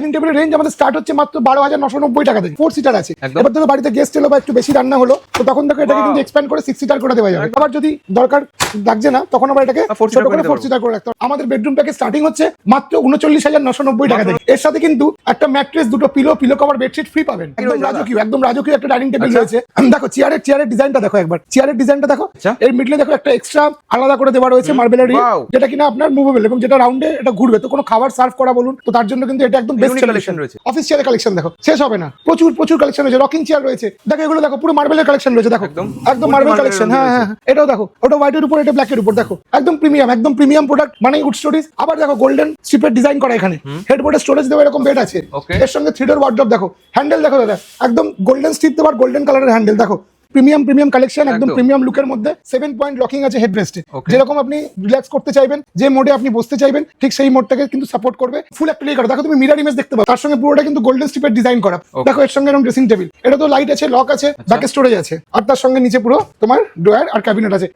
Dining টেবিলের range আমাদের start হচ্ছে মাত্র বারো হাজার নশো নব্বই টাকা থেকে। ফোর সিটার আছে। এবার ধরো বাড়িতে গেস্ট এলো বা একটু বেশি রান্না হলো তো তখন থেকে এটাকে কিন্তু এক্সপ্যান্ড করে সিক্স সিটার করে দেওয়া যাবে। আবার যদি দরকার লাগছে না তখন আবার এটাকে ছোট করে ফোর সিটার করে রাখতে হবে। আমাদের বেডরুম প্যাকেজ স্টার্টিং হচ্ছে মাত্র উনচল্লিশ হাজার নশো নব্বই টাকা থেকে। এর সাথে কিন্তু একটা ম্যাট্রেস দুটো pillow pillow cover bedsheet free পাবেন। একদম রাজকীয় একদম রাজকীয় একটা ডাইনিং টেবিল আচ্ছা। রয়েছে। দেখো চেয়ারের চেয়ারের ডিজাইনটা দেখো একবার। চেয়ারের ডিজাইনটা দেখো আচ্ছা। এর মিডলে দেখো একটা এক্সট্রা আলাদা করে দেওয়া রয়েছে মার্বেলের যেটা কিনা আপনার মুভেবল এবং যেটা রাউন্ডে এটা ঘুরবে। তো কোনো খাবার সার্ভ করা বলুন তো তার জন্য কিন্তু এটা একদম কালেকশন রয়েছে। অফিস চেয়ারের কালেকশন দেখো শেষ হবে না। প্রচুর প্রচুর কালেকশন রয়েছে রকিং চেয়ার রয়েছে। দেখো এগুলো দেখো পুরো মার্বেলের কালেকশন রয়েছে দেখো। একদম। একদম মার্বেল কালেকশন হ্যাঁ হ্যাঁ হ্যাঁ। এটাও দেখো ওটা হোয়াইটের উপর এটা ব্ল্যাকের উপর দেখো। একদম প্রিমিয়াম একদম প্রিমিয়াম প্রোডাক্ট মানে উড স্টোরিজ আবার দেখো গোল্ডেন স্ট্রিপের ডিজাইন করা এখানে। হেডবোর্ডের স্টোরেজ দেওয়া এরকম বেড আছে। এর সঙ্গে থ্রিডোর ওয়ার্ড্রপ দেখো। হ্যান্ডেল দেখো দাদা। একদম গোল্ডেন স্ট্রিপ দেওয়ার গোল্ডেন কালারের হ্যান্ডেল দেখো। প্রিমিয়াম প্রিমিয়াম কালেকশন একদম। প্রিমিয়াম লুকের মধ্যে সেভেন পয়েন্ট লকিং আছে হেডরেস্টে. যেরকম আপনি রিল্যাক্স করতে চাইবেন যে মোডে আপনি বসতে চাইবেন ঠিক সেই মোডটাকে কিন্তু সাপোর্ট করবে। ফুল একটা করা। দেখো তুমি মিরার ইমেজ দেখতে পাবে তার সঙ্গে পুরোটা কিন্তু গোল্ডেন স্ট্রিপের ডিজাইন করা। দেখো এর সঙ্গে এরকম ড্রেসিং টেবিল এটা তো লাইট আছে লক আছে ব্যাক স্টোরেজ আছে। আর তার সঙ্গে নিচে পুরো তোমার ড্রয়ার আর ক্যাবিনেট আছে।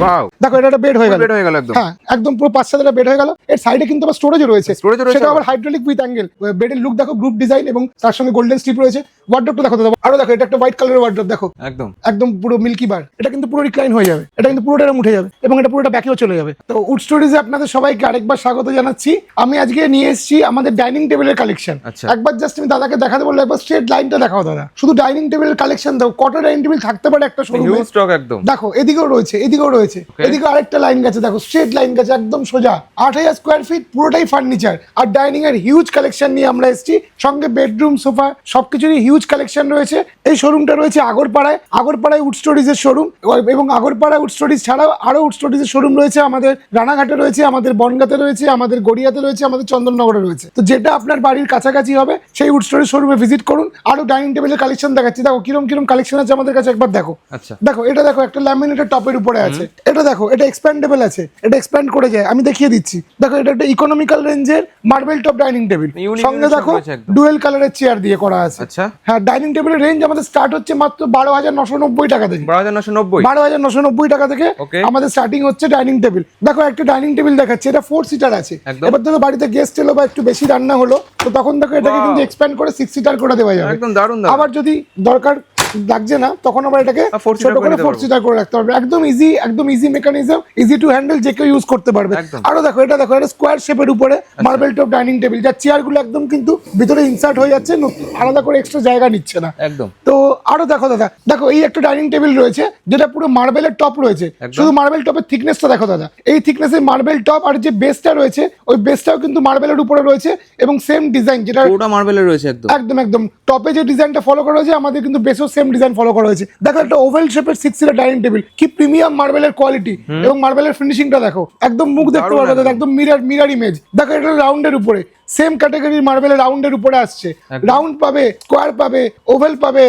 ওয়াও দেখো এটা বেড হয়ে গেল। বেড হয়ে গেল একদম। হ্যাঁ একদম পুরো পাঁচ সাতটা বেড হয়ে গেল। এর সাইডে কিন্তু আবার স্টোরেজও রয়েছে। সেটা আবার। আবার। হাইড্রোলিক উইথ অ্যাঙ্গেল বেডের লুক দেখো গ্রুপ ডিজাইন এবং তার সঙ্গে গোল্ডেন স্ট্রিপ রয়েছে। ওয়ার্ড্রপটা দেখো দাদা আরও দেখো এটা একটা হোয়াইট কালারের ওয়ার্ড্রপ দেখো। একদম। একদম পুরো মিল্কি বার এটা কিন্তু পুরো রিক্লাইন হয়ে যাবে। এটা কিন্তু পুরোটা এরকম উঠে যাবে এবং এটা পুরোটা ব্যাকেও চলে যাবে। তো উড স্টোরিজে আপনাদের সবাইকে আরেকবার স্বাগত জানাচ্ছি। আমি আজকে নিয়ে এসেছি আমাদের ডাইনিং টেবিলের কালেকশন। একবার জাস্ট আমি দাদাকে দেখাতে বললে একবার স্ট্রেট লাইনটা দেখাও দাদা। শুধু ডাইনিং টেবিলের কালেকশন দাও কটা ডাইনিং টেবিল থাকতে পারে একটা শোরুমে স্টক একদম। দেখো এদিকেও রয়েছে এদিকেও রয়েছে। Okay. এদিকে আরেকটা লাইন গেছে দেখো স্ট্রেট লাইন গেছে একদম সোজা। আট হাজার স্কোয়ার ফিট পুরোটাই ফার্নিচার আর ডাইনিং এর হিউজ কালেকশন নিয়ে আমরা এসেছি। সঙ্গে বেডরুম সোফা সবকিছুরই হিউজ কালেকশন রয়েছে। এই শোরুমটা রয়েছে আগরপাড়ায়। আগরপাড়ায় উড স্টোরিজের শোরুম এবং আগরপাড়া উড স্টোরিজ ছাড়াও আরও উড স্টোরিজের শোরুম রয়েছে। আমাদের রানাঘাটে রয়েছে আমাদের বনগাতে রয়েছে আমাদের গড়িয়াতে রয়েছে আমাদের চন্দননগরে রয়েছে। তো যেটা আপনার বাড়ির কাছাকাছি হবে সেই উড স্টোরিজ শোরুমে ভিজিট করুন। আরও ডাইনিং টেবিলের কালেকশন দেখাচ্ছি। দেখো কিরম কিরম কালেকশন আছে আমাদের কাছে একবার দেখো। আচ্ছা। দেখো এটা দেখো একটা ল্যামিনেটের টপের উপরে আছে। এটা দেখো এটা এক্সপ্যান্ডেবল আছে এটা এক্সপ্যান্ড করে যায় আমি দেখিয়ে দিচ্ছি। দেখো এটা একটা ইকোনমিক্যাল রেঞ্জের মার্বেল টপ ডাইনিং টেবিল সঙ্গে দেখো। ডুয়েল কালারের চেয়ার দিয়ে করা আছে। আচ্ছা। হ্যাঁ ডাইনিং টেবিলের রেঞ্জ আমাদের স্টার্ট হচ্ছে মাত্র বারো হাজার নশো নব্বই টাকা থেকে। বারো হাজার নশো নব্বই? বারো হাজার নশো নব্বই টাকা থেকে আমাদের স্টার্টিং হচ্ছে ডাইনিং টেবিল দেখো একটা ডাইনিং টেবিল দেখাচ্ছে এটা ফোর সিটার আছে। এবার ধরো বাড়িতে গেস্ট এলো বা একটু বেশি রান্না হলো তো তখন দেখো এটাকে কিন্তু এক্সপ্যান্ড করে সিক্স সিটার করে দেওয়া যাবে। একদম দারুণ। আবার যদি দরকার লাগছে না তখন আবার এটাকে ছোট করে করে নিতে ফোর পারব। সিটার করে রাখতে পারবে। একদম ইজি একদম easy mechanism easy to handle যে কেউ ইউজ করতে পারবে। আরও দেখো এটা দেখো এটা স্কোয়ার শেপের উপরে মার্বেল টপ ডাইনিং টেবিল যার চেয়ারগুলো একদম কিন্তু ভিতরে ইনসার্ট হয়ে যাচ্ছে আলাদা করে এক্সট্রা জায়গা নিচ্ছে না। একদম। তো আরও দেখো দাদা দেখো এই একটা ডাইনিং টেবিল রয়েছে যেটা পুরো মার্বেলের টপ রয়েছে। শুধু মার্বেল টপের থিকনেসটা দেখো দাদা। এই থিকনেসের মার্বেল টপ আর যে বেসটা রয়েছে ওই বেসটাও কিন্তু মার্বেলের উপরে রয়েছে এবং সেম ডিজাইন যেটা পুরোটা মার্বেলের রয়েছে একদম। একদম একদম। টপে যে ডিজাইনটা ফলো করা হয়েছে আমাদের কিন্তু বেসও সেম ডিজাইন ফলো করা হয়েছে। দেখো একটা ওভেল শেপের সিক্স সিটার ডাইনিং টেবিল কি প্রিমিয়াম মার্বেলের কোয়ালিটি এবং মার্বেলের ফিনিশিংটা দেখো একদম মুখ দেখতে পারবে। একদম মিরার মিরার ইমেজ দেখো এটা রাউন্ডের উপরে। সেম ক্যাটাগরির মার্বেলের রাউন্ডের উপরে আসছে। রাউন্ড পাবে স্কোয়ার পাবে ওভেল পাবে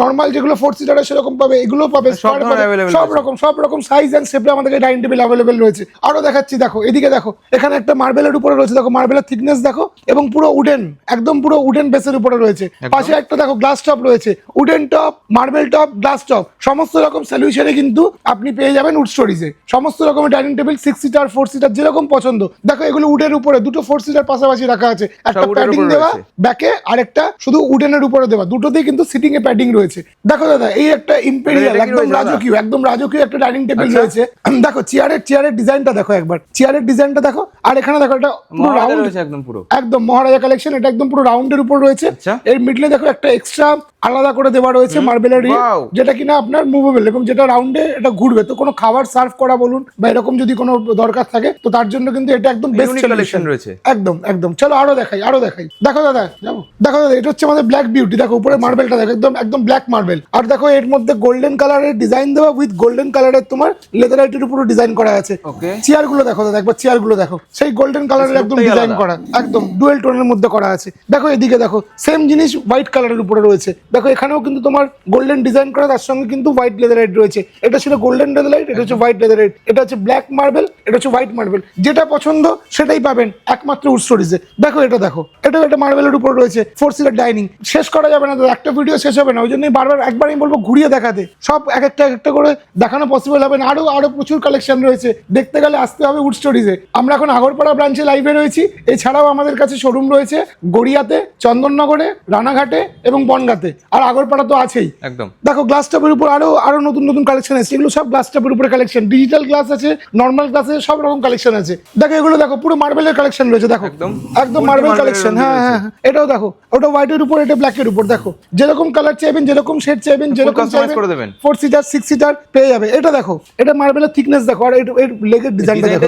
নর্মাল যেগুলো ফোর সিটার সেরকম পাবে এগুলো পাবে সব পাবে, সব রকম সব রকম সাইজ এন্ড শেপে আমাদের ডাইনিং টেবিল অ্যাভেলেবেল রয়েছে। আরও দেখাচ্ছি দেখো এদিকে দেখো এখানে একটা মার্বেলের উপরে রয়েছে দেখো মার্বেলের থিকনেস দেখো এবং পুরো উডেন একদম পুরো উডেন বেসের উপরে রয়েছে। পাশে একটা দেখো গ্লাস টপ রয়েছে wooden top marble top glass top সমস্ত রকম সলিউশনে কিন্তু আপনি পেয়ে যাবেন উড স্টোরিজে সমস্ত রকমের dining table six seater four seater যেরকম পছন্দ। দেখো এগুলো উডের উপরে দুটো ফোর সিটার পাশাপাশি রাখা আছে। একটা প্যাডিং দেওয়া। ব্যাকে আরেকটা শুধু উডেনের উপরে দেওয়া। দুটোতেই কিন্তু সিটিং এ প্যাডিং রয়েছে। দেখো দাদা এই একটা ইম্পেরিয়াল একদম রাজকীয় একদম রাজকীয় একটা ডাইনিং টেবিল আচ্ছা। রয়েছে। দেখো চেয়ারের চেয়ারের ডিজাইনটা দেখো একবার। চেয়ারের ডিজাইনটা দেখো। আর এখানে দেখো এটা পুরো রাউন্ড একদম পুরো। একদম মহারাজা কালেকশন এটা একদম পুরো রাউন্ডের উপর রয়েছে। আচ্ছা। এর মিডলে দেখো একটা এক্সট্রা আলাদা করে দেওয়া রয়েছে মার্বেলের Wow. যেটা কিনা আপনার মুভেবল এবং যেটা রাউন্ডে এটা ঘুরবে। তো কোনো খাবার সার্ভ করা বলুন বা এরকম যদি কোনো দরকার থাকে তো তার জন্য কিন্তু এটা একদম বেস্ট কালেকশন রয়েছে। একদম। একদম। চলো আরও দেখাই আরও দেখাই। দেখো দাদা যাব। দেখো দাদা এটা হচ্ছে আমাদের ব্ল্যাক বিউটি দেখো উপরে। মার্বেলটা দেখো একদম একদম ব্ল্যাক মার্বেল আর দেখো এর মধ্যে গোল্ডেন কালারের ডিজাইন দেওয়া উইথ গোল্ডেন কালারের তোমার লেদারাইটের উপরে ডিজাইন করা আছে। চেয়ারগুলো দেখো দাদা একবার চেয়ারগুলো দেখো। সেই গোল্ডেন কালারের একদম ডিজাইন করা একদম ডুয়েল টোনের মধ্যে করা আছে। দেখো এদিকে দেখো সেম জিনিস হোয়াইট কালারের উপরে রয়েছে। দেখো এখানেও কিন্তু তোমার গোল্ডেন ডিজাইন করা তার সঙ্গে কিন্তু হোয়াইট লেদার লেদারাইট রয়েছে। এটা ছিল গোল্ডেন লেদার লেদারাইট এটা হচ্ছে হোয়াইট লেদার লেদারাইট এটা হচ্ছে ব্ল্যাক মার্বেল এটা হচ্ছে হোয়াইট মার্বেল যেটা পছন্দ সেটাই পাবেন। একমাত্র উড স্টোরিজে দেখো এটা দেখো এটাও একটা মার্বেলের উপর রয়েছে ফোর সিটার ডাইনিং শেষ করা যাবে না একটা ভিডিও শেষ হবে না। ওই জন্যই বারবার একবার আমি বলব ঘুরিয়ে দেখাতে। সব এক একটা এক একটা করে দেখানো পসিবল হবে না। আরও আরও প্রচুর কালেকশন রয়েছে। দেখতে গেলে আসতে হবে উড স্টোরিজে আমরা এখন আগরপাড়া ব্রাঞ্চে লাইভে রয়েছি। এছাড়াও আমাদের কাছে শোরুম রয়েছে গড়িয়াতে চন্দননগরে রানাঘাটে এবং বনগাঁতে। আর আগরপাড়া তো আছেই। একদম। দেখো গ্লাস টপের উপর আরও আরও নতুন নতুন কালেকশন আছে এগুলো সব গ্লাস টপের উপরে কালেকশন ডিজিটাল গ্লাস আছে নর্মাল গ্লাস আছে সব রকম কালেকশন আছে। দেখো এগুলো দেখো পুরো মার্বেলের কালেকশন রয়েছে দেখো। একদম। একদম মার্বেল কালেকশন হ্যাঁ হ্যাঁ হ্যাঁ। এটাও দেখো ওটা হোয়াইটের উপর এটা ব্ল্যাকের উপর দেখো। যেরকম কালার চাইবেন যেরকম শেড চাইবেন যেরকম করে দেবেন। সিটার সিটার পেয়ে যাবে। এটা দেখো এটা মার্বেলের থিকনেস দেখো আর এর- লেগের ডিজাইনটা দেখো।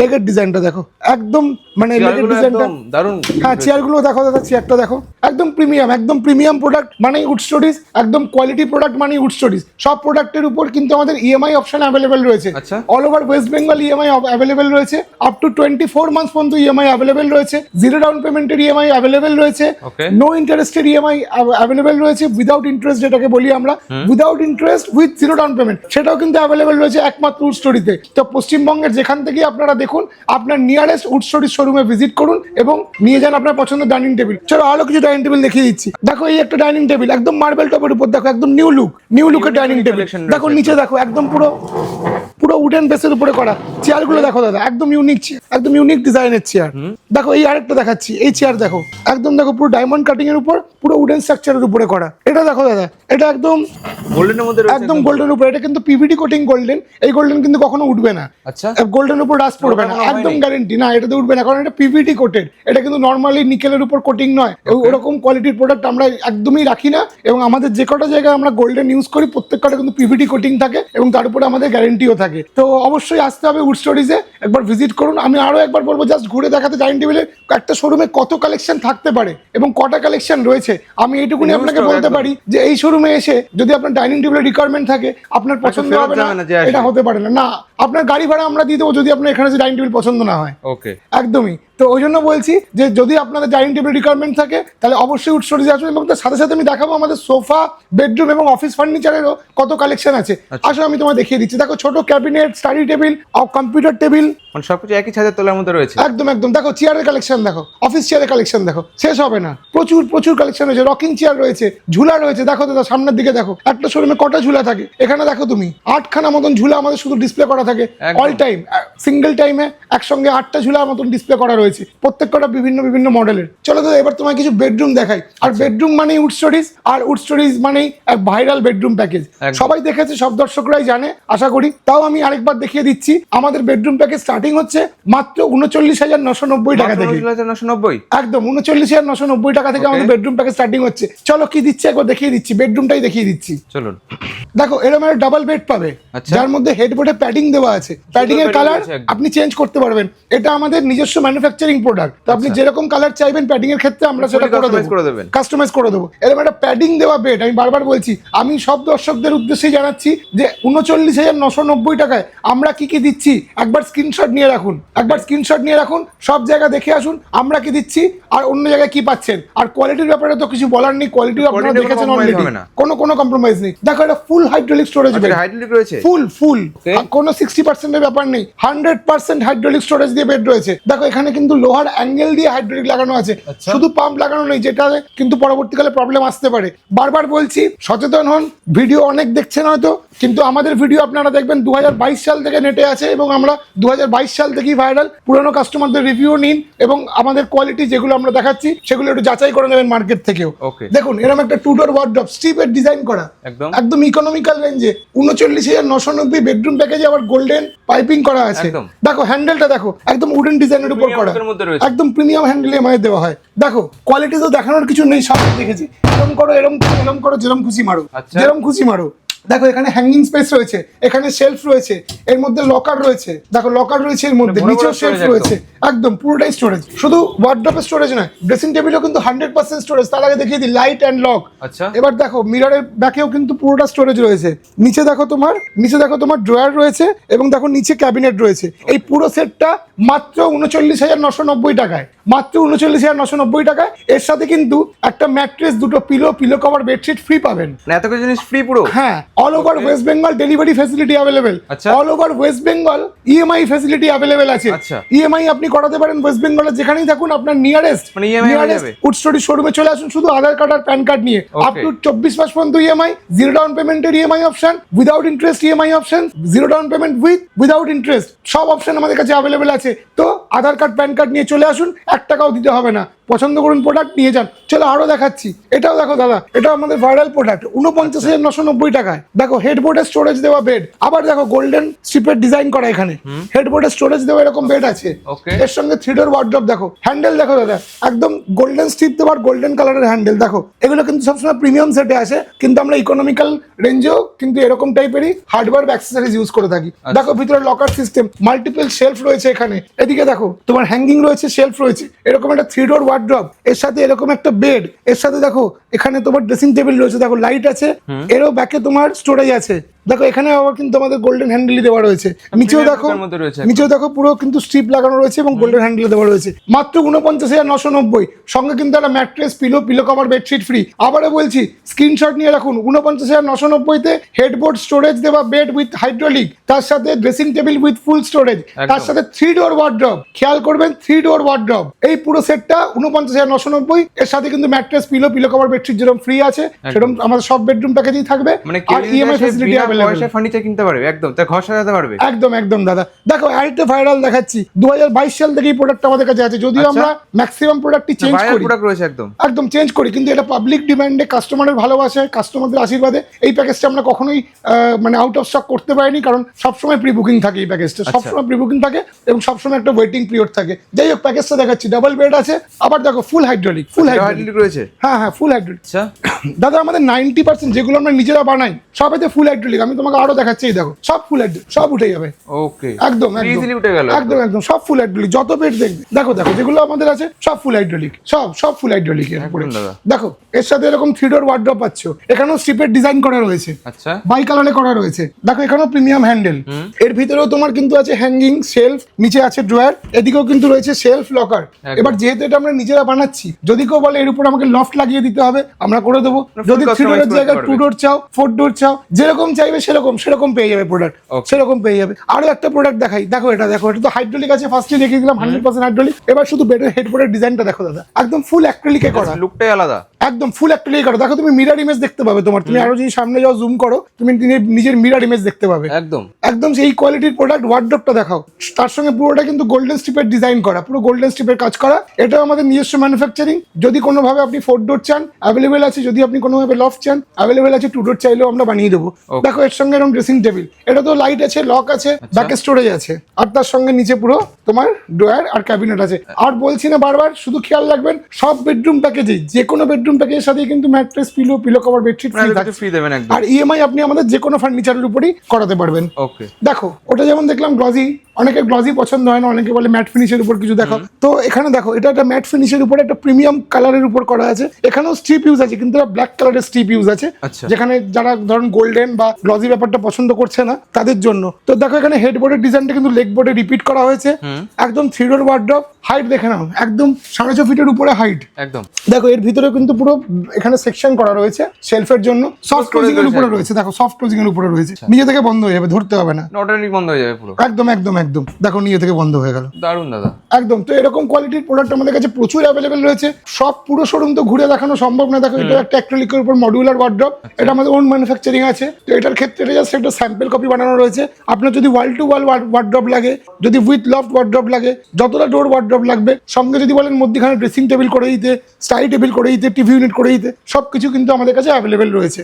লেগের ডিজাইনটা দেখো। একদম মানে লেগের ডিজাইনটা দারুণ হ্যাঁ চেয়ারগুলো দেখো দাদা চেয়ারটা দেখো। একদম প্রিমিয়াম একদম প্রিমিয়াম প্রোডাক্ট মানে উড স্টোরিজ একদম কোয়ালিটি প্রোডাক্ট মানে উড স্টোরিজ সব প্রোডাক্টের উপর কিন্তু আমাদের ইএমআই অপশন অ্যাভেলেবেল রয়েছে। All over West Bengal EMI available রয়েছে। Up to twenty four months পর্যন্ত ইএমআই অ্যাভেলেবেল রয়েছে জিরো ডাউন পেমেন্টের ইএমআই অ্যাভেলেবেল রয়েছে নো ইন্টারেস্টের ইএমআই অ্যাভেলেবেল রয়েছে উইদাউট ইন্টারেস্ট যেটাকে বলি আমরা without interest with zero down payment সেটাও কিন্তু অ্যাভেলেবেল রয়েছে একমাত্র উড স্টোরিতে তো পশ্চিমবঙ্গের যেখান থেকে আপনারা দেখুন আপনার নিয়ারেস্ট উড স্টোরিজ শোরুমে ভিজিট করুন এবং নিয়ে যান আপনার পছন্দের ডাইনিং টেবিল চলো আরও কিছু ডাইনিং টেবিল দেখিয়ে দিচ্ছি। দেখো এই একটা ডাইনিং টেবিল একদম মার্বেল টপের উপর দেখো একদম নিউ লুক নিউ লুকের ডাইনিং টেবিল দেখো নিচে দেখো একদম পুরো পুরো উডেন বেসের উপরে করা। চেয়ারগুলো দেখো দাদা একদম ইউনিক চেয়ার একদম ইউনিক ডিজাইনের চেয়ার দেখো এই আরেকটা দেখাচ্ছি এই চেয়ার দেখো। একদম দেখো পুরো ডায়মন্ড কাটিং এর উপর পুরো উডেন স্ট্রাকচারের উপরে করা। এটা দেখো দাদা এটা একদম গোল্ডেনের মধ্যে রয়েছে একদম গোল্ডেন। উপর। এটা কিন্তু পিভিডি কোটিং গোল্ডেন এই গোল্ডেন কিন্তু কখনো উঠবে না। আচ্ছা। গোল্ডেন উপর ডাস্ট পড়বে না। একদম? গ্যারেন্টি না এটাতে উঠবে না। কারণ এটা পিভিডি কোটেড এটা কিন্তু নর্মালি নিকেলের উপর কোটিং নয়। ওরকম কোয়ালিটির প্রোডাক্ট আমরা একদমই রাখি না। এবং আমাদের যে কটা জায়গায় আমরা গোল্ডেন ইউজ করি প্রত্যেক কটা কিন্তু পিভিডি কোটিং থাকে এবং তার উপরে আমাদের গ্যারেন্টিও থাকে। তো অবশ্যই আসতে হবে উড স্টোরিজে একবার ভিজিট করুন। আমি আরও একবার বলব জাস্ট ঘুরে দেখাতে ডাইনিং টেবিলে একটা শোরুমে কত কালেকশন থাকতে পারে এবং কটা কালেকশন রয়েছে। আমি এইটুকুনি আপনাকে বলতে পারি যে এই শোরুমে এসে যদি আপনার ডাইনিং টেবিলের রিকোয়ারমেন্ট থাকে আপনার পছন্দ হবে না। এটা হতে পারে না। না আপনার গাড়ি ভাড়া আমরা দিয়ে দেবো যদি আপনার এখানে ডাইনিং টেবিল পছন্দ না হয়। ওকে একদমই। তো ওই জন্য বলছি যে যদি আপনাদের ডাইনিং টেবিল রিকোয়ারমেন্ট থাকে তাহলে অবশ্যই উড স্টোরেজে আসবেন এবং তার সাথে সাথে আমি দেখাবো আমাদের সোফা বেডরুম এবং অফিস ফার্নিচারেরও কত কালেকশন আছে। আসলে আমি তোমায় দেখিয়ে দিচ্ছি। দেখো ছোট cabinet study table computer table মানে সবকিছু একই ছাদের তলার মধ্যে রয়েছে? একদম একদম। দেখো চেয়ারের কালেকশন দেখো অফিস চেয়ারের কালেকশন দেখো। শেষ হবে না। প্রচুর প্রচুর কালেকশন রয়েছে। রকিং চেয়ার রয়েছে ঝুলা রয়েছে। দেখো দাদা সামনের দিকে দেখো একটা শোরুমে কটা ঝুলা থাকে? এখানে দেখো তুমি আটখানা মতন ঝুলা আমাদের শুধু ডিসপ্লে করা থাকে। অল টাইম সিঙ্গেল টাইমে একসঙ্গে আটটা ঝুলা মতন ডিসপ্লে করা রয়েছে। প্রত্যেক কটা বিভিন্ন বিভিন্ন মডেলের চলো দাদা এবার তোমায় কিছু বেডরুম দেখাই। আর বেডরুম মানেই উড স্টোরিজ আর উড স্টোরিজ মানেই এক ভাইরাল বেডরুম প্যাকেজ সবাই দেখেছে সব দর্শকরাই জানে আশা করি। তাও আমি আরেকবার দেখিয়ে দিচ্ছি আমাদের বেডরুম প্যাকেজ স্টার্টিং হচ্ছে মাত্র উনচল্লিশ হাজার নশো নব্বই টাকা থেকে। নশো নব্বই? একদম উনচল্লিশ হাজার নশো নব্বই টাকা থেকে আমাদের বেডরুম প্যাকেজ স্টার্টিং হচ্ছে। চলো কি দিচ্ছে? একবার দেখিয়ে দিচ্ছি। বেডরুমটাই দেখিয়ে দিচ্ছি। চলুন। দেখো এরকম একটা ডাবল বেড পাবে। আচ্ছা। যার মধ্যে হেডবোর্ডে প্যাডিং দেওয়া আছে। প্যাডিং এর কালার আপনি চেঞ্জ করতে পারবেন। এটা আমাদের নিজস্ব ম্যানুফ্যাকচারিং প্রোডাক্ট তো আপনি যেরকম কালার চাইবেন প্যাডিং এর ক্ষেত্রে আমরা সেটা করে দেবো। কাস্টমাইজ করে দেবো। এরকম একটা প্যাডিং দেওয়া বেড আমি বারবার বলছি আমি সব দর্শকদের উদ্দেশ্যে জানাচ্ছি যে উনচল্লিশ হাজার নশো নব্বই টাকায় আমরা কি কি দিচ্ছি একবার স্ক্রিনশট নিয়ে রাখুন। একবার স্ক্রিনশট নিয়ে রাখুন সব জায়গা দেখে আসুন আমরা কি দিচ্ছি আর অন্য জায়গায় কি পাচ্ছেন। আর কোয়ালিটির ব্যাপারে তো কিছু বলার নেই কোয়ালিটি আপনারা দেখেছেন অলরেডি। কোনো কোনো কম্প্রোমাইজ নেই। দেখো এটা full hydraulic storage bed hydraulic রয়েছে? Full full. কোনো সিক্সটি পার্সেন্টের ব্যাপার নেই। হান্ড্রেড পার্সেন্ট হাইড্রোলিক স্টোরেজ দিয়ে বেড রয়েছে। দেখো এখানে কিন্তু লোহার অ্যাঙ্গেল দিয়ে হাইড্রোলিক লাগানো আছে। আচ্ছা। শুধু পাম্প লাগানো নেই যেটা কিন্তু পরবর্তীকালে প্রবলেম আসতে পারে। বারবার বলছি সচেতন হন। ভিডিও অনেক দেখছেন হয়তো কিন্তু আমাদের ভিডিও আপনারা দেখবেন দু হাজার বাইশ সাল থেকে নেটে আছে এবং আমরা দু হাজার বাইশ সাল থেকেই ভাইরাল পুরনো কাস্টমারদের রিভিউ নিন এবং আমাদের কোয়ালিটি যেগুলো আমরা দেখাচ্ছি সেগুলো একটু যাচাই করে নেবেন মার্কেট থেকেও। দেখুন এরকম একটা টু ডোর ওয়ার্ড্রপ স্টিপের ডিজাইন করা। একদম। একদম ইকোনমিক্যাল রেঞ্জে উনচল্লিশ হাজার নশো নব্বই বেডরুম প্যাকেজে আবার গোল্ডেন পাইপিং করা আছে। দেখো হ্যান্ডেলটা দেখো একদম উডেন ডিজাইনের উপর করা। একদম প্রিমিয়াম হ্যান্ডেল এম দেওয়া হয়। দেখো কোয়ালিটি তো দেখানোর কিছু নেই সব দেখেছি। এরম করো এরম করো এরম করো যেরম খুশি মারো। যেরকম যেরম খুশি মারো। দেখো এখানে হ্যাঙ্গিং স্পেস রয়েছে এখানে শেলফ রয়েছে এর মধ্যে লকার রয়েছে। দেখো লকার রয়েছে এর মধ্যে বড় নিচেও শেলফ রয়েছে। একদম পুরোটাই স্টোরেজ শুধু ওয়ার্ড্রপের স্টোরেজ নয় ড্রেসিং টেবিলও কিন্তু হান্ড্রেড পার্সেন্ট স্টোরেজ তার আগে দেখিয়ে দিই লাইট অ্যান্ড লক আচ্ছা। এবার দেখো মিররের ব্যাকেও কিন্তু পুরোটা স্টোরেজ রয়েছে। নিচে দেখো তোমার নিচে দেখো তোমার ড্রয়ার রয়েছে এবং দেখো নিচে ক্যাবিনেট রয়েছে। এই পুরো সেটটা মাত্র উনচল্লিশ হাজার নশো নব্বই টাকায়। মাত্র উনচল্লিশ হাজার নশো নব্বই টাকায়। এর সাথে কিন্তু একটা ম্যাট্রেস দুটো pillow pillow cover bedsheet free পাবেন। এত কিছু জিনিস ফ্রি পুরো? হ্যাঁ all over West Bengal delivery facility available. All over West Bengal EMI facility available আছে। আচ্ছা। ইএমআই আপনি করাতে পারেন ওয়েস্ট বেঙ্গলের যেখানেই থাকুন আপনার নিয়ারেস্ট EMI উডস্টোরি শোরুমে চলে আসুন শুধু আধার কার্ড আর প্যান কার্ড নিয়ে। আপ টু চব্বিশ মাস পর্যন্ত ইএমআই জিরো ডাউন পেমেন্টের EMI option without interest EMI option zero down payment with without interest সব অপশন আমাদের কাছে অ্যাভেলেবেল আছে। তো আধার কার্ড প্যান কার্ড নিয়ে চলে আসুন টাকাও দিতে হবে না। পছন্দ করুন প্রোডাক্ট নিয়ে যান। চলো আরও দেখাচ্ছি। এটাও দেখো দাদা এটা আমাদের ভাইরাল প্রোডাক্ট উনপঞ্চাশ হাজার নশো নব্বই টাকায়। দেখো হেডবোর্ডের স্টোরেজ দেওয়া বেড আবার দেখো গোল্ডেন স্ট্রিপের ডিজাইন করা এখানে। হেডবোর্ডের স্টোরেজ দেওয়া এরকম বেড আছে। এর সঙ্গে থ্রি ডোর ওয়ার্ড্রপ দেখো। হ্যান্ডেল দেখো দাদা একদম গোল্ডেন স্ট্রিপ দেওয়ার গোল্ডেন কালারের হ্যান্ডেল দেখো। এগুলো কিন্তু সবসময় প্রিমিয়াম সেটে আসে কিন্তু আমরা ইকোনমিক্যাল রেঞ্জেও কিন্তু এরকম টাইপেরই হার্ডওয়্যার অ্যাক্সেসরিজ ইউজ করে থাকি। দেখো ভিতরে লকার সিস্টেম মাল্টিপল শেলফ রয়েছে এখানে। এদিকে দেখো তোমার হ্যাঙ্গিং রয়েছে শেলফ রয়েছে। এরকম একটা থ্রি ডোর ওয়ার্ড্রপ এর সাথে এরকম একটা বেড এর সাথে দেখো এখানে তোমার ড্রেসিং টেবিল রয়েছে দেখো লাইট আছে এরও ব্যাকে তোমার স্টোরেজ আছে। দেখো এখানে আবার কিন্তু আমাদের গোল্ডেন হ্যান্ডেলই দেওয়া রয়েছে। নিচেও দেখো নিচেও দেখো পুরো কিন্তু স্ট্রিপ লাগানো রয়েছে এবং গোল্ডেন হ্যান্ডেল দেওয়া রয়েছে। মাত্র উনপঞ্চাশ হাজার নশো নব্বই। সঙ্গে কিন্তু একটা mattress pillow pillow cover bedsheet free আবারও বলছি স্ক্রিনশট নিয়ে রাখুন। উনপঞ্চাশ হাজার নশো নব্বইতে হেডবোর্ড স্টোরেজ দেওয়া বেড উইথ হাইড্রোলিক তার সাথে dressing table with full storage তার সাথে থ্রি ডোর ওয়ার্ড্রপ খেয়াল করবেন থ্রি ডোর ওয়ার্ড্রপ এই পুরো সেটটা উনপঞ্চাশ হাজার নশো নব্বই। এর সাথে কিন্তু mattress pillow pillow cover bedsheet যেরকম ফ্রি আছে সেরকম আমাদের সব বেডরুম প্যাকেজেই থাকবে। মানে আর ইএমআই ফেসিলিটি পয়সায় ফার্নিচার কিনতে পারবে একদম। তার ঘর সাজাতে পারবে? একদম একদম দাদা। দেখো আরেকটা ভাইরাল দেখাচ্ছি। দু সাল থেকে এই প্রোডাক্ট আমাদের কাছে আছে। যদিও আচ্ছা। আমরা ম্যাক্সিমাম প্রোডাক্টই চেঞ্জ করি। প্রোডাক্ট রয়েছে একদম। একদম চেঞ্জ করি। কিন্তু এটা পাবলিক ডিমান্ডে কাস্টমারের কাস্টমারদের আশীর্বাদে এই প্যাকেজটা আমরা কখনোই মানে আউট অফ স্টক করতে পারিনি। কারণ সবসময় প্রি বুকিং থাকে এই প্যাকেজটা আচ্ছা। সবসময় প্রি বুকিং থাকে এবং সবসময় একটা ওয়েটিং পিরিয়ড থাকে। যাই হোক প্যাকেজটা দেখাচ্ছি। ডাবল বেড আছে। আবার দেখো ফুল হাইড্রোলিক ফুল হাইড্রোলিক রয়েছে? হ্যাঁ হ্যাঁ ফুল হাইড্রোলিক আচ্ছা। দাদা আমাদের নাইনটি পার্সেন্ট যেগুলো আমরা নিজেরা বানাই সব এতে ফুল হাইড্রোলিক আমি তোমাকে আরও দেখাচ্ছি দেখো সব ফুল হাইড্রোলিক সব উঠে যাবে। ওকে একদম ইজিলি উঠে গেল একদম একদম। সব ফুল হাইড্রোলিক যত বেড দেখবে। দেখো দেখো যেগুলো আমাদের আছে সব ফুল হাইড্রোলিক সব সব ফুল হাইড্রোলিক এর উপরে। দেখো এর সাথে এরকম থ্রি ডোর ওয়ার্ড্রপ পাচ্ছ এখানেও স্ট্রিপের ডিজাইন করা রয়েছে। আচ্ছা। বাই কালারে করা রয়েছে। দেখো এখানেও প্রিমিয়াম হ্যান্ডেল এর ভিতরেও তোমার কিন্তু আছে হ্যাঙ্গিং শেলফ নিচে আছে ড্রয়ার এদিকেও কিন্তু রয়েছে শেলফ লকার এবার যেহেতু এটা আমরা নিজেরা বানাচ্ছি যদি কেউ বলে এর উপর আমাকে লফট লাগিয়ে দিতে হবে আমরা করে দেবো। যদি থ্রি ডোরের জায়গায় টু ডোর চাও ফোর ডোর চাও যেরকম চাইবে সেরকম সেরকম পেয়ে যাবে প্রোডাক্ট. সেরকম পেয়ে যাবে। আরও একটা প্রোডাক্ট দেখাই দেখো এটা দেখো এটা তো হাইড্রোলিক আছে ফার্স্টে দেখিয়ে দিলাম হান্ড্রেড পার্সেন্ট হাইড্রোলিক এবার শুধু বেডের হেডবোর্ডের ডিজাইনটা দেখো দাদা একদম ফুল অ্যাক্রিলিকে করা। লুকটাই আলাদা। একদম ফুল অ্যাক্রিলিক করা। দেখো তুমি মিরার ইমেজ দেখতে পাবে তোমার তুমি আরও যদি সামনে যাও জুম করো তুমি নিজের- মিরার ইমেজ দেখতে পাবে। একদম। একদম সেই কোয়ালিটির প্রোডাক্ট ওয়ার্ড্রপটা দেখাও। তার সঙ্গে পুরোটা কিন্তু গোল্ডেন স্ট্রিপের ডিজাইন করা পুরো গোল্ডেন স্ট্রিপের কাজ করা। এটাও আমাদের নিজস্ব ম্যানুফ্যাকচারিং যদি কোনোভাবে আপনি ফোর ডোর চান অ্যাভেলেবেল আছে। যদি আপনি কোনোভাবে লফ চান অ্যাভেলেবেল আছে টু ডোর চাইলেও আমরা বানিয়ে দেবো। দেখো এর সঙ্গে এরকম ড্রেসিং টেবিল এটা তো লাইট আছে লক আছে ব্যাকে স্টোরেজ আছে। আর তার সঙ্গে নিচে পুরো তোমার ড্রয়ার আর ক্যাবিনেট আছে। আর বলছি না বারবার শুধু খেয়াল রাখবেন সব বেডরুম প্যাকেজেই যে কোনো বেডরুম প্যাকেজের সাথে কিন্তু mattress pillow pillow cover bedsheet free দেবেন একদম। আর ইএমআই আপনি আমাদের যে কোনো ফার্নিচারের উপরই করাতে পারবেন। ওকে দেখো ওটা যেমন দেখলাম গ্লজি অনেকের গ্লজি পছন্দ হয় না অনেকে বলে ম্যাট ফিনিশের উপর কিছু দেখো। তো এখানে দেখো এটা একটা ম্যাট ফিনিশের উপর একটা প্রিমিয়াম কালারের উপর করা আছে। এখানেও স্ট্রিপ ইউজ আছে কিন্তু ব্ল্যাক কালারের স্ট্রিপ ইউজ আছে। আচ্ছা। যেখানে যারা ধরুন গোল্ডেন বা গ্লজি ব্যাপারটা পছন্দ করছে না তাদের জন্য। তো দেখো এখানে হেডবোর্ডের ডিজাইনটা কিন্তু লেগ বোর্ডে রিপিট করা হয়েছে। একদম থ্রিডোর ওয়ার্ড ওয়ার্ড্রপ হাইট দেখে নাও একদম সাড়ে ছ ফিটের উপরে হাইট একদম। দেখো এর ভিতরে কিন্তু পুরো এখানে সেকশন করা রয়েছে শেলফের জন্য। সফট ক্লোজিং এর উপরে রয়েছে দেখো সফট ক্লোজিং এর উপরে রয়েছে। নিজে থেকে বন্ধ হয়ে যাবে ধরতে হবে না। অটোমেটিক বন্ধ হয়ে যাবে পুরো। একদম একদম একদম। দেখো নিজে থেকে বন্ধ হয়ে গেল। দারুণ দাদা। একদম তো এরকম কোয়ালিটির প্রোডাক্ট আমাদের কাছে প্রচুর অ্যাভেলেবেল রয়েছে। সব পুরো শোরুম তো ঘুরে দেখানো সম্ভব না। দেখো এটা একটা অ্যাক্রিলিকের উপর মডিউলার ওয়ার্ড্রপ এটা আমাদের ওন ম্যানুফ্যাকচারিং আছে। তো এটার ক্ষেত্রে এটা জাস্ট একটা স্যাম্পল কপি বানানো রয়েছে। আপনার যদি ওয়াল টু ওয়াল ওয়ার্ড্রপ লাগে যদি উইথ লফট ওয়ার্ড্রপ লাগে যতটা ডোর ওয়ার্ড্রপ লাগবে। সঙ্গে যদি বলেন মধ্যখানে ড্রেসিং টেবিল করে দিতে স্টাডি টেবিল করে দিতে টিভি ইউনিট করে দিতে সবকিছু কিন্তু আমাদের কাছে অ্যাভেলেবেল রয়েছে.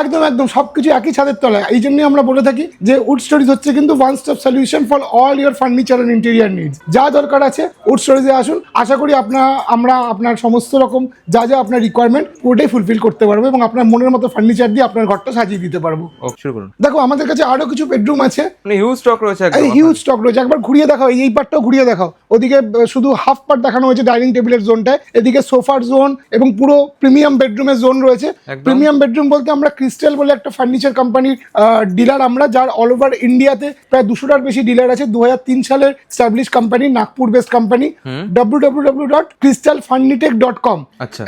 একদম একদম সবকিছু একই ছাদের তলায়। এই জন্যই আমরা বলে থাকি যে উড স্টোরিজ হচ্ছে কিন্তু one stop solution for all your furniture and interior needs যা দরকার আছে উড স্টোরিজে আসুন। আশা করি আপনার আমরা আপনার সমস্ত রকম যা যা আপনার রিকোয়ারমেন্ট পুরোটাই ফুলফিল করতে পারব এবং আপনার মনের মতো ফার্নিচার দিয়ে আপনার ঘরটা সাজিয়ে দিতে পারব। শুরু করুন। দেখো আমাদের কাছে আরও কিছু বেডরুম আছে। মানে হিউজ স্টক রয়েছে হিউজ স্টক রয়েছে। একবার ঘুরিয়ে দেখাও এই পার্টটাও ঘুরিয়ে দেখাও। ওদিকে শুধু হাফ পার্ট দেখানো হয়েছে ডাইনিং টেবিলের জোনটায় এদিকে সোফার জোন এবং পুরো প্রিমিয়াম বেডরুমের জোন রয়েছে। প্রিমিয়াম বেডরুম বলতে আমরা ক্রিস্টাল বলে একটা ফার্নিচার কোম্পানির ডিলার আমরা যার অল ওভার ইন্ডিয়াতে প্রায় দুশোটার বেশি ডিলার আছে। দু সালের establish company Nagpur best company W W W dot crystal furnitech dot com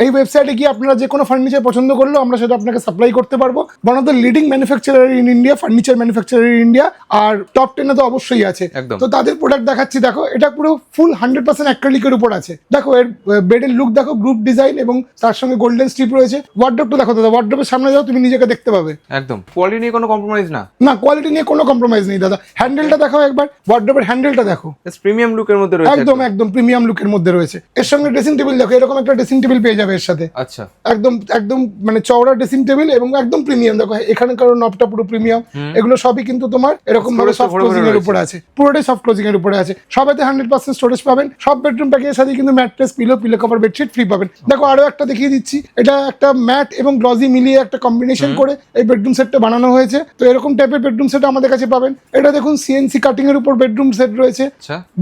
এই ওয়েবসাইটে গিয়ে আপনারা যে কোনো ফার্নিচার পছন্দ করলেও আমরা সেটা আপনাকে সাপ্লাই করতে পারব। One of the leading manufacturer in India furniture manufacturer in India R top টেনে তো অবশ্যই আছে। তো তাদের প্রোডাক্ট দেখাচ্ছি। দেখো এটা পুরো ফুল হান্ড্রেড পার্সেন্ট অ্যাক্রেলিকের উপর আছে। দেখো এর বেডের লুক দেখো গ্রুপ ডিজাইন এবং তার সঙ্গে গোল্ডেন স্ট্রিপ রয়েছে। ওয়ার্ড্রপটা দেখো দাদা ওয়ার্ড্রপের সামনে যাও তুমি নিজেকে দেখতে পাবে। একদম। কোয়ালিটি নিয়ে কোনো কম্প্রোমাইজ না। না কোয়ালিটি নিয়ে কোনো কম্প্রোমাইজ নেই দাদা। হ্যান্ডেলটা দেখো একবার ওয়ার্ড্রপের হ্যান্ডেলটা দেখো। প্রিমিয়াম লুকের মধ্যে রয়েছে একদম একদম প্রিমিয়াম লুকের মধ্যে রয়েছে। এর সঙ্গে ড্রেসিং টেবিল দেখো এরকম একটা ড্রেসিং টেবিল পেয়ে যাবে এর সাথে। আচ্ছা। একদম একদম মানে চওড়া ড্রেসিং টেবিল এবং একদম প্রিমিয়াম দেখো এখানে এখানকার নবটা পুরো প্রিমিয়াম এগুলো সবই কিন্তু তোমার এরকম ভাবে সফট ক্লোজিং এর। উপরে আছে। পুরোটাই সফট ক্লোজিং এর উপরে আছে। সবাইতে হান্ড্রেড পার্সেন্ট স্টোরেজ পাবেন। সব বেডরুম প্যাকেজের সাথে কিন্তু mattress pillow pillow cover bedsheet free পাবেন। দেখো আরও একটা দেখিয়ে দিচ্ছি। এটা একটা ম্যাট এবং গ্লজি মিলিয়ে একটা কম্বিনেশন করে এই বেডরুম সেটটা বানানো হয়েছে। তো এরকম টাইপের বেডরুম সেট আমাদের কাছে পাবেন। এটা দেখুন সিএনসি কাটিং এর উপর বেডরুম সেট রয়েছে।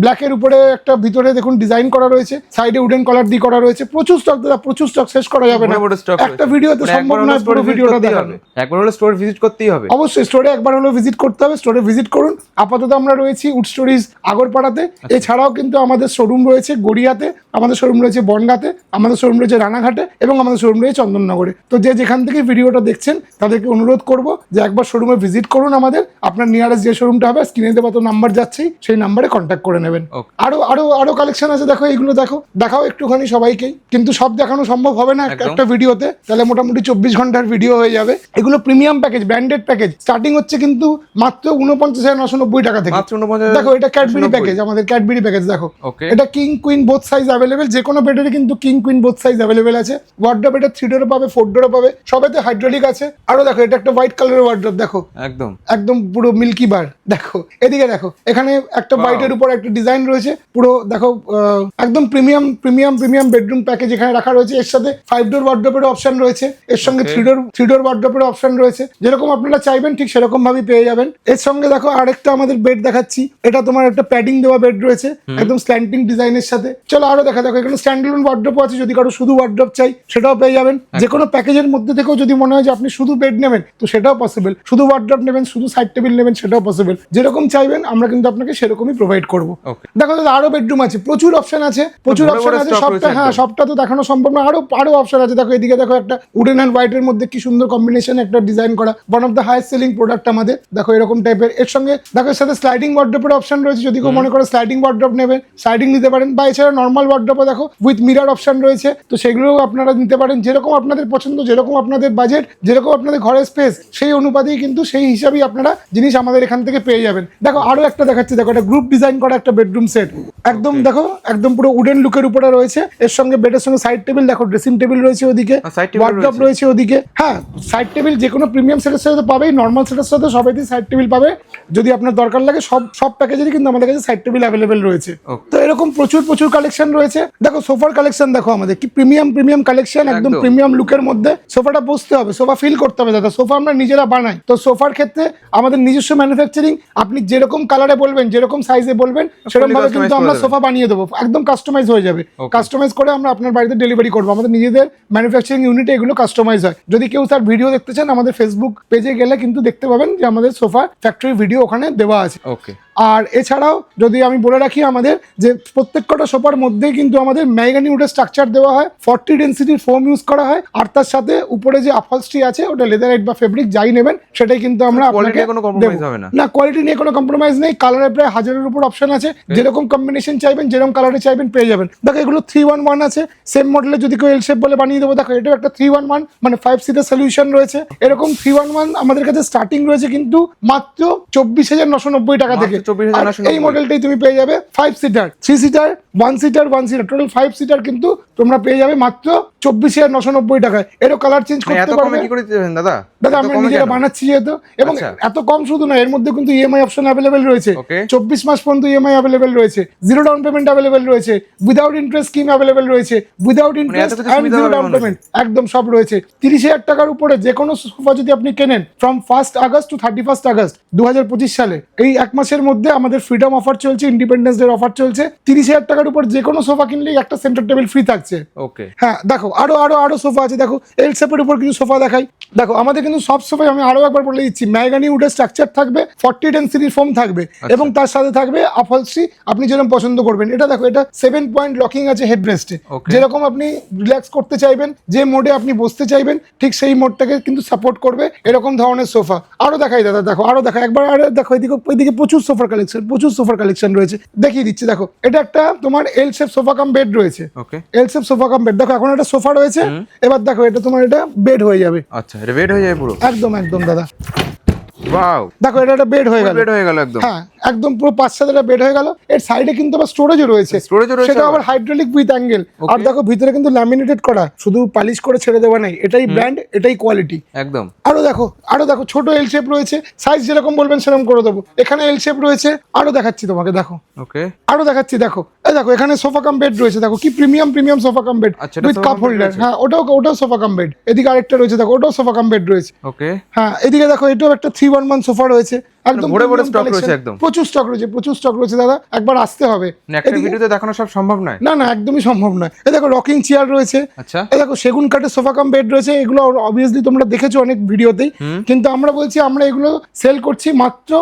ব্ল্যাক এর উপরে একটা ভিতরে দেখুন ডিজাইন করা রয়েছে। সাইডে উডেন কলার দিয়ে করা রয়েছে। প্রচুর স্টক দাদা প্রচুর স্টক শেষ করা যাবে না। একটা। ভিডিওতে মানে সম্ভব না হলে পুরো ভিডিওটা হবে। একবার হলে স্টোর ভিজিট করতেই হবে। অবশ্যই স্টোরে একবার হলেও ভিজিট করতে হবে। স্টোরে ভিজিট করুন। আপাতত আমরা রয়েছি উড স্টোরিজ আগরপাড়াতে। আচ্ছা। এছাড়াও কিন্তু আমাদের শোরুম রয়েছে গড়িয়াতে আমাদের শোরুম রয়েছে বনগাতে আমাদের শোরুম রয়েছে রানাঘাটে এবং আমাদের শোরুম রয়েছে চন্দননগরে। তো যে যেখান থেকে ভিডিওটা দেখছেন তাদেরকে অনুরোধ করব যে একবার শোরুমে ভিজিট করুন আমাদের। আপনার নিয়ারেস্ট যে শোরুমটা হবে স্ক্রিনে দেওয়া তো নাম্বার যাচ্ছেই সেই নাম্বারে কন্ট্যাক্ট করে নেবেন। আরও আরও আরও কালেকশন আছে দেখো এইগুলো দেখো। দেখাও একটুখানি সবাইকেই। কিন্তু সব দেখানো সম্ভব হবে না একটা- ভিডিওতে। তাহলে মোটামুটি চব্বিশ ঘণ্টার ভিডিও হয়ে যাবে। এগুলো premium package branded package starting হচ্ছে কিন্তু মাত্র উনপঞ্চাশ হাজার নশো নব্বই টাকা থেকে। দেখো এটা ক্যাডবেরি প্যাকেজ আমাদের ক্যাডবেরি প্যাকেজ দেখো। এটা king queen both size available যে কোনো বেডের কিন্তু king queen both size available আছে। ওয়ার্ড্রপ এটা থ্রি ডোরও পাবে ফোর ডোরও পাবে সবাইতে হাইড্রোলিক আছে। আরও দেখো এটা একটা হোয়াইট কালারের ওয়ার্ড্রপ দেখো। একদম। একদম পুরো মিল্কি বার দেখো। এদিকে দেখো এখানে একটা. হোয়াইটের উপর একটা ডিজাইন রয়েছে। পুরো দেখো একদম premium premium premium bedroom package এখানে রাখা রয়েছে। এর সাথে ফাইভ ডোর ওয়ার্ড্রপের অপশন রয়েছে। এর সঙ্গে. থ্রি ডোর থ্রি ডোর ওয়ার্ড্রপের অপশন রয়েছে। যেরকম আপনারা চাইবেন ঠিক সেরকম ভাবে পেয়ে যাবেন। এর সঙ্গে দেখো আরেকটা আমাদের বেড দেখাচ্ছি। এটা তোমার একটা প্যাডিং দেওয়া বেড রয়েছে। একদম স্ল্যান্টিং ডিজাইনের সাথে। চলো আরও দেখা দেখো এখানে স্ট্যান্ডার্ড ওয়ার্ড্রপ আছে যদি কারও শুধু ওয়ার্ড্রপ চাই সেটাও পেয়ে যাবেন। যে কোনো প্যাকেজের মধ্যে থেকেও যদি মনে হয় যে আপনি শুধু বেড নেবেন তো সেটাও পসিবল শুধু ওয়ার্ড্রপ নেবেন শুধু সাইড টেবিল নেবেন সেটাও পসিবল যেরকম চাইবেন আমরা কিন্তু আপনাকে সেরকমই প্রোভাইড করব। দেখো দাদা আরও বেডরুম আছে প্রচুর অপশন আছে প্রচুর অপশন আছে সবটা হ্যাঁ সবটা তো দেখানো সম্ভব না আরও আরও অপশন আছে। দেখো এদিকে দেখো একটা উডেন অ্যান্ড হোয়াইটের মধ্যে কি সুন্দর কম্বিনেশন একটা ডিজাইন করা। One of the highest selling product আমাদের। দেখো এরকম টাইপের এর। সঙ্গে দেখো এর সাথে স্লাইডিং ওয়ার্ড্রপের অপশন রয়েছে। যদি কেউ মনে করে স্লাইডিং ওয়ার্ড্রপ নেবেন স্লাইডিং নিতে পারেন। বা এছাড়া নর্মাল ওয়ার্ড্রপও দেখো উইথ মিরার অপশন রয়েছে। তো সেগুলোও আপনারা নিতে পারেন। যেরকম আপনাদের পছন্দ যেরকম আপনাদের বাজেট যেরকম আপনাদের ঘরের স্পেস সেই অনুপাতেই কিন্তু সেই হিসাবেই আপনারা জিনিস আমাদের এখান থেকে পেয়ে যাবেন। দেখো আরও একটা দেখাচ্ছি। দেখো একটা গ্রুপ ডিজাইন করা একটা বেডরুম সেট একদম দেখো একদম পুরো উডেন লুকের উপরে রয়েছে। এর সঙ্গে বেডের সঙ্গে সাইড টেবিল দেখো ড্রেসিং টেবিল রয়েছে ওদিকে। ওয়ার্ড্রপ রয়েছে। রয়েছে ওদিকে। হ্যাঁ সাইড টেবিল যে কোনো প্রিমিয়াম সেটের সাথে পাবেই। নর্মাল সেটের সাথে সবাইতেই সাইড টেবিল পাবে। যদি আপনার দরকার লাগে সব সব প্যাকেজেরই কিন্তু আমাদের কাছে সাইড টেবিল অ্যাভেলেবেল রয়েছে। তো এরকম প্রচুর প্রচুর কালেকশন রয়েছে। দেখো সোফার কালেকশন দেখো আমাদের কি প্রিমিয়াম প্রিমিয়াম কালেকশন একদম একদম। প্রিমিয়াম লুকের মধ্যে সোফাটা বসতে হবে সোফা ফিল করতে হবে দাদা সোফা আমরা নিজেরা বানাই। তো সোফার ক্ষেত্রে আমাদের নিজস্ব ম্যানুফ্যাকচারিং আপনি যেরকম কালারে বলবেন যেরকম সাইজে বলবেন সেরকম ভাবে কিন্তু আমরা সোফা বানিয়ে দেবো একদম কাস্টমাইজ হয়ে যাবে। কাস্টমাইজ করে আমরা আপনার বাড়িতে ডেলিভারি করব। আমাদের নিজেদের ম্যানুফ্যাকচারিং ইউনিটে এগুলো কাস্টমাইজ হয়। যদি কেউ তার ভিডিও দেখতে চান আমাদের ফেসবুক পেজে গেলে কিন্তু দেখতে পাবেন যে আমাদের সোফা ফ্যাক্টরি ভিডিও ওখানে দেওয়া আছে। ওকে আর এছাড়াও যদি আমি বলে রাখি আমাদের যে প্রত্যেক কটা সোফার মধ্যেই কিন্তু আমাদের ম্যাগানি উডের স্ট্রাকচার দেওয়া হয় ফর্টি ডেন্সিটির ফোম ইউজ করা হয় আর তার সাথে উপরে যে আপহলস্ট্রি আছে ওটা লেদারাইট বা ফেব্রিক যাই নেবেন সেটাই কিন্তু আমরা আপনাকে কোনো দেবো। হবে না? না কোয়ালিটি নিয়ে কোনো কম্প্রোমাইজ নেই কালারের প্রায় হাজারের উপর অপশন আছে যেরকম কম্বিনেশন চাইবেন যেরকম কালারে চাইবেন পেয়ে যাবেন দেখো এগুলো থ্রি ওয়ান ওয়ান আছে সেম মডেলের যদি কেউ এল শেপ বলে বানিয়ে দেবো দেখো এটাও একটা থ্রি ওয়ান ওয়ান মানে ফাইভ সিটার সলিউশন রয়েছে এরকম থ্রি ওয়ান ওয়ান আমাদের কাছে স্টার্টিং রয়েছে কিন্তু মাত্র চব্বিশ হাজার নশো নব্বই টাকা থেকে 24,990 হাজার এই মডেলটাই তুমি পেয়ে যাবে five seater three seater one seater one seater total five seater কিন্তু তোমরা পেয়ে যাবে মাত্র চব্বিশ হাজার নশো নব্বই টাকায়। এরও কালার চেঞ্জ মানে করতে কমে পারবে? কি করে দিতেছেন দাদা? দাদা আমরা নিজেরা বানাচ্ছি যেহেতু এবং আচ্ছা। এত কম শুধু না এর মধ্যে কিন্তু ইএমআই অপশন অ্যাভেলেবেল রয়েছে। চব্বিশ মাস পর্যন্ত ইএমআই অ্যাভেলেবেল রয়েছে। জিরো ডাউন পেমেন্ট অ্যাভেলেবেল রয়েছে। উইদাউট ইন্টারেস্ট স্কিম অ্যাভেলেবেল রয়েছে। Without interest and zero down payment একদম সব রয়েছে। তিরিশ হাজার টাকার উপরে যে কোনো সোফা যদি আপনি কেনেন from first August to thirty first August দু হাজার পঁচিশ সালে এই এক মাসের মধ্যে আমাদের ফ্রিডম অফার চলছে ইন্ডিপেন্ডেন্স ডে অফার চলছে। তিরিশ হাজার টাকার উপর যে কোনো সোফা কিনলেই একটা সেন্টার টেবিল ফ্রি থাকছে। ওকে হ্যাঁ দেখো আরও আরও আরও সোফা আছে দেখো এল শেপের উপর কিছু সোফা দেখাই। দেখো আমাদের কিন্তু সব সোফাই আমি আরও একবার বলে দিচ্ছি। ম্যাগানি উডের স্ট্রাকচার থাকবে ফর্টি ডেন্সিটির ফোম থাকবে এবং তার সাথে থাকবে আপলসি আপনি যেরকম পছন্দ করবেন। এটা দেখো এটা সেভেন পয়েন্ট লকিং আছে হেডরেস্টে Okay. যেরকম আপনি রিল্যাক্স করতে চাইবেন যে মোডে আপনি বসতে চাইবেন ঠিক সেই মোডটাকে কিন্তু সাপোর্ট করবে এরকম ধরনের সোফা। আরও দেখাই দাদা দেখো আরও দেখা একবার আরও দেখো এদিকে এদিকে প্রচুর সোফার কালেকশন প্রচুর সোফার কালেকশন রয়েছে। দেখিয়ে দিচ্ছি দেখো এটা একটা তোমার L shape sofa cum bed রয়েছে। L shape sofa cum bed দেখো এখন একটা সোফা রয়েছে। এবার দেখো এটা তোমার এটা বেড হয়ে যাবে। আচ্ছা এটা বেড হয়ে যাবে পুরো? একদম একদম দাদা। ওয়াও দেখো এটা একটা বেড হয়ে গেল। বেড হয়ে গেল একদম। হ্যাঁ একদম পুরো পাঁচ সাত বেড হয়ে গেল। এর সাইডে কিন্তু আবার স্টোরেজও রয়েছে। Storage ও রয়েছে সেটা আবার। আবার? হাইড্রোলিক উইথ অ্যাঙ্গেল আর দেখো ভিতরে কিন্তু ল্যামিনেটেড করা। শুধু পালিশ করে ছেড়ে দেওয়া নাই। এটাই ব্র্যান্ড এটাই কোয়ালিটি একদম। আরও দেখো আরও দেখো ছোট এল শেপ রয়েছে। সাইজ যেরকম বলবেন সেরকম করে দেবো। এখানে এল শেপ রয়েছে। আরও দেখাচ্ছি তোমাকে দেখো। ওকে আরও দেখাচ্ছি দেখো। এই দেখো এখানে সোফা কাম বেড রয়েছে। দেখো কি premium premium sofa cum bed with cup holder হ্যাঁ ওটাও ওটাও সোফা কাম বেড এদিকে আরেকটা রয়েছে দেখো ওটাও সোফা কাম বেড রয়েছে। ওকে হ্যাঁ এদিকে দেখো এটাও একটা থ্রি ওয়ান ওয়ান সোফা রয়েছে। একদম ভরে ভরে premium রয়েছে একদম। প্রচুর স্টক রয়েছে প্রচুর স্টক রয়েছে দাদা একবার আসতে হবে। মানে একটা ভিডিওতে দেখানো সব সম্ভব নয়? না না একদমই সম্ভব নয়। এই দেখো রকিং চেয়ার রয়েছে। আচ্ছা। এই দেখো সেগুন কাঠের সোফা কাম বেড রয়েছে এগুলো অবভিয়াসলি তোমরা দেখেছ অনেক ভিডিওতেই কিন্তু আমরা বলছি আমরা এগুলো সেল করছি মাত্র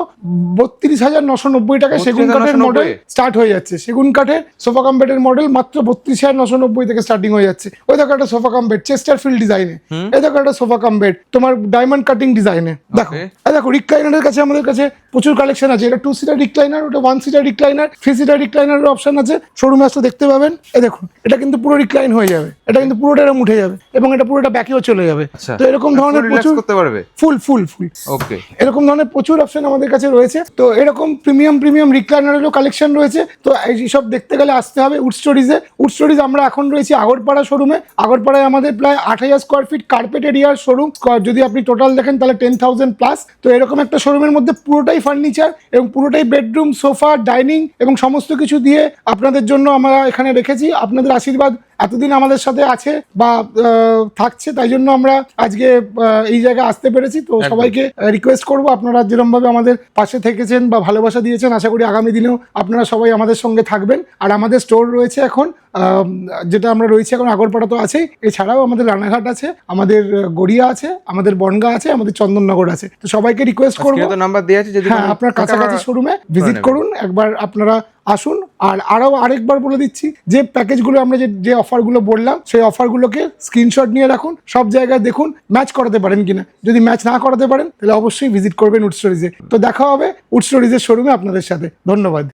বত্রিশ হাজার নশো নব্বই টাকায় সেগুন কাঠের মডেল স্টার্ট হয়ে যাচ্ছে। সেগুন কাঠের সোফা কাম বেডের মডেল মাত্র বত্রিশ হাজার নশো নব্বই থেকে স্টার্টিং হয়ে যাচ্ছে। ওই দেখো একটা sofa cum bed Chester field ডিজাইনে এই দেখো একটা সোফা কাম বেড তোমার ডায়মন্ড কাটিং ডিজাইনে দেখো. এই দেখো রিক্লাইনারের কাছে আমাদের কাছে প্রচুর কালেকশন আছে। এটা টু সিটার রিক্লাইনার ওটা one seater recliner three seater রিক্লাইনারের option আছে শোরুমে আসলে দেখতে পাবেন। এই দেখুন এটা কিন্তু পুরো রিক্লাইন হয়ে যাবে। এটা কিন্তু পুরোটা এরকম উঠে যাবে এবং এটা পুরোটা ব্যাকেও চলে যাবে। আচ্ছা তো এরকম ধরনের প্রচুর করতে পারবে? ফুল ফুল ফুল ওকে এরকম ধরনের প্রচুর অপশন আমাদের কাছে রয়েছে। তো এরকম প্রিমিয়াম প্রিমিয়াম রিক্লাইনারেরও কালেকশন রয়েছে। তো এই সব দেখতে গেলে আসতে হবে উড স্টোরিজে উড স্টোরিজ আমরা এখন রয়েছি আগরপাড়া শোরুমে আগরপাড়ায় আমাদের প্রায় আট হাজার স্কোয়ার ফিট কার্পেট এরিয়ার শোরুম যদি আপনি টোটাল দেখেন তাহলে টেন থাউজেন্ড প্লাস তো এরকম একটা শোরুমের মধ্যে পুরোটাই ফার্নিচার এবং পুরোটাই বেডরুম সোফা ডাইনিং এবং সমস্ত কিছু দিয়ে আপনাদের জন্য আমরা এখানে রেখেছি। আপনাদের আশীর্বাদ এতদিন আমাদের সাথে আছে বা থাকছে তাই জন্য আমরা আজকে এই জায়গায় আসতে পেরেছি। তো সবাইকে রিকোয়েস্ট করব আপনারা যেরকম ভাবে আমাদের পাশে থেকেছেন বা ভালোবাসা দিয়েছেন আশা করি আগামী দিনেও আপনারা সবাই আমাদের সঙ্গে থাকবেন। আর আমাদের স্টোর রয়েছে এখন যেটা আমরা রয়েছি এখন আগরপাড়া তো আছেই। এছাড়াও আমাদের রানাঘাট আছে আমাদের গড়িয়া আছে আমাদের বনগা আছে আমাদের চন্দননগর আছে। তো সবাইকে রিকোয়েস্ট করব। নাম্বার দেওয়া আছে হ্যাঁ আপনার কাছাকাছি শোরুমে ভিজিট করুন। একবার আপনারা আসুন, আর আরও আরেকবার বলে দিচ্ছি, যে প্যাকেজগুলো আমরা যে যে অফারগুলো বললাম, সেই অফারগুলোকে স্ক্রিনশট নিয়ে রাখুন, সব জায়গায় দেখুন, ম্যাচ করাতে পারেন কিনা। যদি ম্যাচ না করাতে পারেন, তাহলে অবশ্যই ভিজিট করবেন উড স্টোরিজে। তো দেখা হবে উড স্টোরিজের শোরুমে আপনাদের সাথে। ধন্যবাদ।